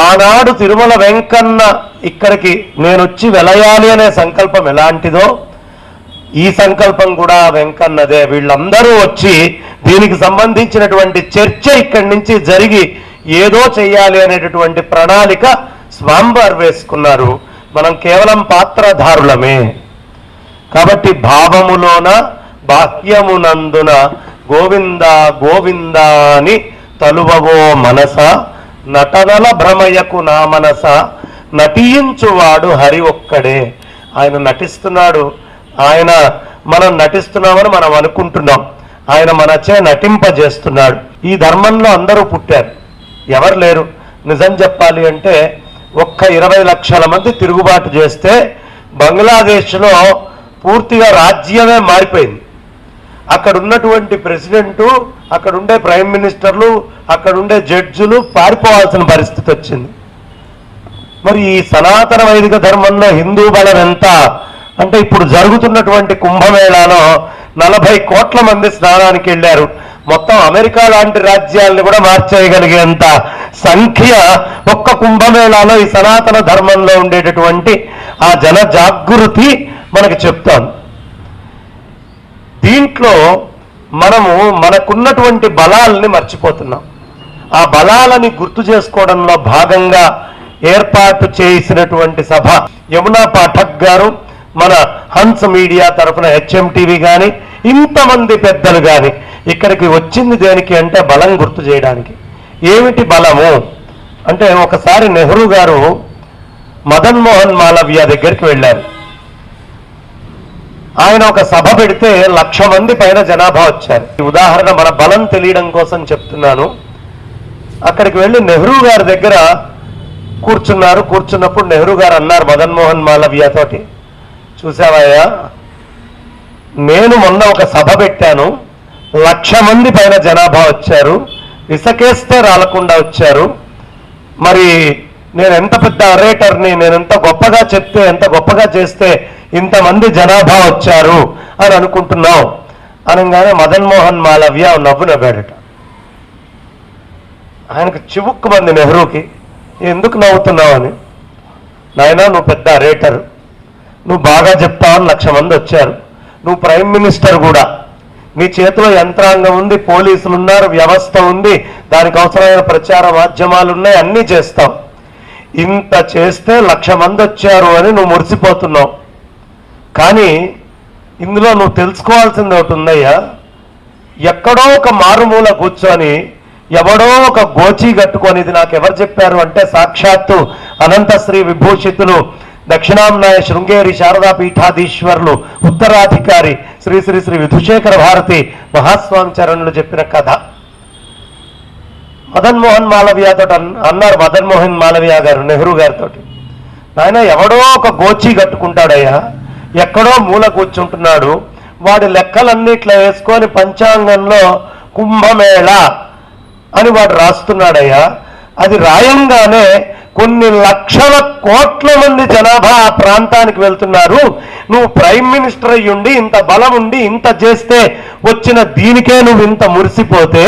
ఆనాడు తిరుమల వెంకన్న ఇక్కడికి నేను వచ్చి వెలయాలి అనే సంకల్పం ఎలాంటిదో ఈ సంకల్పం కూడా వెంకన్నదే. వీళ్ళందరూ వచ్చి దీనికి సంబంధించినటువంటి చర్చ ఇక్కడి నుంచి జరిగి ఏదో చెయ్యాలి అనేటటువంటి ప్రణాళిక స్వాంబార్ వేసుకున్నారు. మనం కేవలం పాత్రధారులమే. కాబట్టి భావములోన బాహ్యమునందున గోవింద గోవింద అని తలువవో మనస నటనల భ్రమయకు నా మనస నటించువాడు హరి ఒక్కడే. ఆయన నటిస్తున్నాడు. ఆయన మనం నటిస్తున్నామని మనం అనుకుంటున్నాం. ఆయన మనచే నటింపజేస్తున్నాడు. ఈ ధర్మంలో అందరూ పుట్టారు. ఎవరు లేరు? నిజం చెప్పాలి అంటే ఒక్క ఇరవై లక్షల మంది తిరుగుబాటు చేస్తే బంగ్లాదేశ్లో పూర్తిగా రాజ్యమే మారిపోయింది. అక్కడ ఉన్నటువంటి ప్రెసిడెంటు అక్కడ ఉండే ప్రైమ్ మినిస్టర్లు అక్కడ ఉండే జడ్జులు పారిపోవాల్సిన పరిస్థితి వచ్చింది. మరి ఈ సనాతన వైదిక ధర్మంలో హిందూ బలం ఎంత? అంటే ఇప్పుడు జరుగుతున్నటువంటి కుంభమేళాలో నలభై కోట్ల మంది స్నానానికి వెళ్ళారు. మొత్తం అమెరికా లాంటి రాజ్యాలను కూడా మార్చేయగలిగేంత సంఖ్య ఒక్క కుంభమేళాలో ఈ సనాతన ధర్మంలో ఉండేటటువంటి ఆ జన జాగృతి మనకి చెప్తాను దీంట్లో మనము మనకున్నటువంటి బలాలని మర్చిపోతున్నాం. ఆ బలాలని గుర్తు చేసుకోవడంలో భాగంగా ఏర్పాటు చేసినటువంటి సభ యమునా పాఠక్ గారు మన హన్స్ మీడియా తరఫున హెచ్ఎంటీవీ కానీ ఇంతమంది పెద్దలు కానీ ఇక్కడికి వచ్చింది దేనికి అంటే బలం గుర్తు చేయడానికి. ఏమిటి బలము? అంటే ఒకసారి నెహ్రూ గారు మదన్ మోహన్ మాలవ్య దగ్గరికి వెళ్ళారు. ఆయన ఒక సభ పెడితే లక్ష మంది పైన జనాభా వచ్చారు. ఉదాహరణ మన బలం తెలియడం కోసం చెప్తున్నాను. అక్కడికి వెళ్ళి నెహ్రూ గారి దగ్గర కూర్చున్నారు. కూర్చున్నప్పుడు నెహ్రూ గారు అన్నారు మదన్మోహన్ మాలవ్యతోటి మాలవ్య చూసావయ్యా నేను మొన్న ఒక సభ పెట్టాను. లక్ష మంది పైన జనాభా వచ్చారు. ఇసకేస్తే రాలకుండా వచ్చారు. మరి నేను ఎంత పెద్ద అరేటర్ని నేను ఎంత గొప్పగా చెప్తే ఎంత గొప్పగా చేస్తే ఇంతమంది జనాభా వచ్చారు అని అనుకుంటున్నావు. అనగానే మదన్ మోహన్ మాలవ్య నవ్వు నవ్వాడట. ఆయనకు చివుక్కు మంది నెహ్రూకి ఎందుకు నవ్వుతున్నావు అని? నాయనా నువ్వు పెద్ద రేటర్. నువ్వు బాగా చెప్తావని లక్ష మంది వచ్చారు. నువ్వు ప్రైమ్ మినిస్టర్ కూడా. నీ చేతిలో యంత్రాంగం ఉంది పోలీసులు ఉన్నారు వ్యవస్థ ఉంది దానికి అవసరమైన ప్రచార మాధ్యమాలు ఉన్నాయి అన్నీ చేస్తాం. ఇంత చేస్తే లక్ష మంది వచ్చారు అని నువ్వు మురిసిపోతున్నావు. కానీ ఇందులో నువ్వు తెలుసుకోవాల్సింది ఒకటి ఉందయ్యా. ఎక్కడో ఒక మారుమూల కూర్చొని ఎవడో ఒక గోచి కట్టుకొని ఇది నాకు ఎవరు చెప్పారు అంటే సాక్షాత్తు అనంతశ్రీ విభూషితులు దక్షిణాంనాయ శృంగేరి శారదా పీఠాధీశ్వరులు ఉత్తరాధికారి శ్రీ శ్రీ శ్రీ విధుశేఖర భారతి మహాస్వామి చరణులు చెప్పిన కథ. మదన్ మోహన్ మాలవ్యతో అన్నారు మదన్ మోహన్ మాలవ్య గారు నెహ్రూ గారితో నాయన ఎవడో ఒక గోచి కట్టుకుంటాడయ్యా. ఎక్కడో మూల కూర్చుంటున్నాడు. వాడి లెక్కలన్నిట్లో వేసుకొని పంచాంగంలో కుంభమేళ అని వాడు రాస్తున్నాడయ్యా. అది రాయంగానే కొన్ని లక్షల కోట్ల మంది జనాభా ఆ ప్రాంతానికి వెళ్తున్నారు. నువ్వు ప్రైమ్ మినిస్టర్ అయ్యుండి ఇంత బలం ఉండి ఇంత చేస్తే వచ్చిన దీనికే నువ్వు ఇంత మురిసిపోతే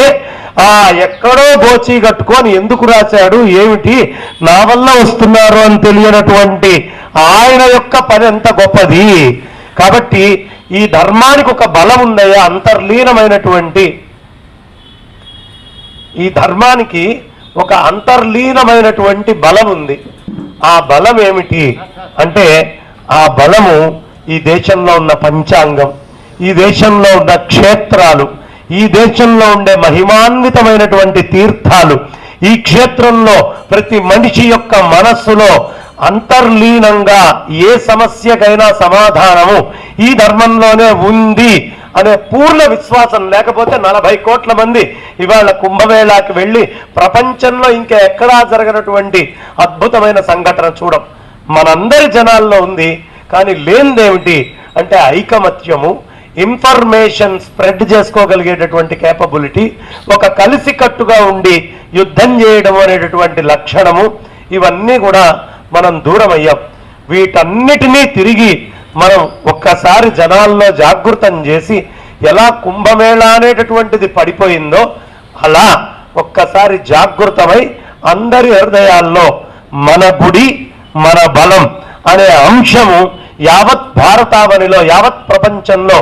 ఆ ఎక్కడో గోచి కట్టుకొని ఎందుకు రాశాడు ఏమిటి నా వల్ల వస్తున్నారు అని తెలియనటువంటి ఆయన యొక్క పని ఎంత గొప్పది? కాబట్టి ఈ ధర్మానికి ఒక బలం ఉందయ్యా అంతర్లీనమైనటువంటి ఈ ధర్మానికి ఒక అంతర్లీనమైనటువంటి బలం ఉంది. ఆ బలం ఏమిటి అంటే ఆ బలము ఈ దేశంలో ఉన్న పంచాంగం ఈ దేశంలో ఉన్న క్షేత్రాలు ఈ దేశంలో ఉండే మహిమాన్వితమైనటువంటి తీర్థాలు ఈ క్షేత్రంలో ప్రతి మనిషి యొక్క మనస్సులో అంతర్లీనంగా ఏ సమస్యకైనా సమాధానము ఈ ధర్మంలోనే ఉంది అనే పూర్ణ విశ్వాసం లేకపోతే నలభై కోట్ల మంది ఇవాళ కుంభమేళాకి వెళ్ళి ప్రపంచంలో ఇంకా ఎక్కడా జరగనటువంటి అద్భుతమైన సంఘటన చూడం. మనందరి జనాల్లో ఉంది కానీ లేనిదేమిటి అంటే ఐకమత్యము ఇన్ఫర్మేషన్ స్ప్రెడ్ చేసుకోగలిగేటటువంటి కేపబిలిటీ ఒక కలిసికట్టుగా ఉండి యుద్ధం చేయడం అనేటటువంటి లక్షణము ఇవన్నీ కూడా మనం దూరం అయ్యాం వీటన్నిటినీ తిరిగి మనం ఒక్కసారి జనాల్లో జాగృతం చేసి ఎలా కుంభమేళ అనేటటువంటిది పడిపోయిందో అలా ఒక్కసారి జాగృతమై అందరి హృదయాల్లో మన గుడి మన బలం అనే అంశము యావత్ భారతావనిలో యావత్ ప్రపంచంలో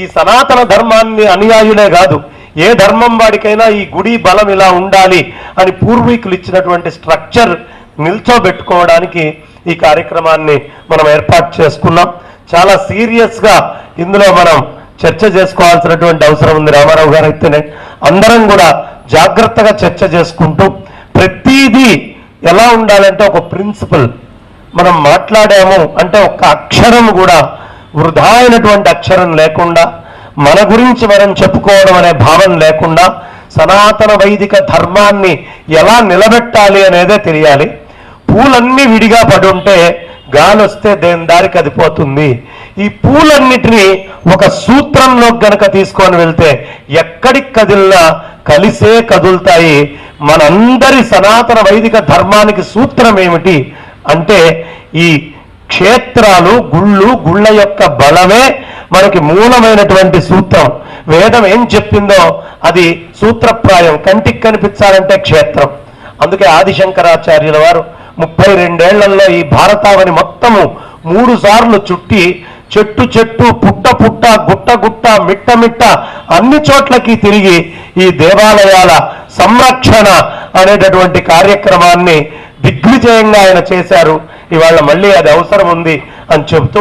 ఈ సనాతన ధర్మాన్ని అనుయాయులే కాదు ఏ ధర్మం వాడికైనా ఈ గుడి బలం ఇలా ఉండాలి అని పూర్వీకులు ఇచ్చినటువంటి స్ట్రక్చర్ నిల్చోబెట్టుకోవడానికి ఈ కార్యక్రమాన్ని మనం ఏర్పాటు చేసుకున్నాం. చాలా సీరియస్గా ఇందులో మనం చర్చ చేసుకోవాల్సినటువంటి అవసరం ఉంది రామారావు గారు అయితేనే. అందరం కూడా జాగ్రత్తగా చర్చ చేసుకుంటూ ప్రతిదీ ఎలా ఉండాలంటే ఒక ప్రిన్సిపల్ మనం మాట్లాడాము అంటే ఒక అక్షరం కూడా వృధా అయినటువంటి అక్షరం లేకుండా మన గురించి మనం చెప్పుకోవడం అనే భావం లేకుండా సనాతన వైదిక ధర్మాన్ని ఎలా నిలబెట్టాలి అనేదే తెలియాలి. పూలన్నీ విడిగా పడుంటే గాలి వస్తే దేని దారికి అది పోతుంది? ఈ పూలన్నిటినీ ఒక సూత్రంలో గనక తీసుకొని వెళ్తే ఎక్కడికి కదిలినా కలిసే కదులుతాయి. మనందరి సనాతన వైదిక ధర్మానికి సూత్రం ఏమిటి అంటే ఈ క్షేత్రాలు గుళ్ళు గుళ్ళ యొక్క బలమే మనకి మూలమైనటువంటి సూత్రం. వేదం ఏం చెప్పిందో అది సూత్రప్రాయం. కంటికి కనిపించాలంటే క్షేత్రం. అందుకే ఆదిశంకరాచార్యుల వారు ముప్పై రెండేళ్ళలో ఈ భారతావని మొత్తము మూడు సార్లు చుట్టి చెట్టు చెట్టు పుట్ట పుట్ట గుట్ట గుట్ట మిట్ట మిట్ట అన్ని చోట్లకి తిరిగి ఈ దేవాలయాల సంరక్షణ అనేటటువంటి కార్యక్రమాన్ని దిగ్విజయంగా ఆయన చేశారు. ఇవాళ మళ్ళీ అది అవసరం ఉంది అని చెబుతూ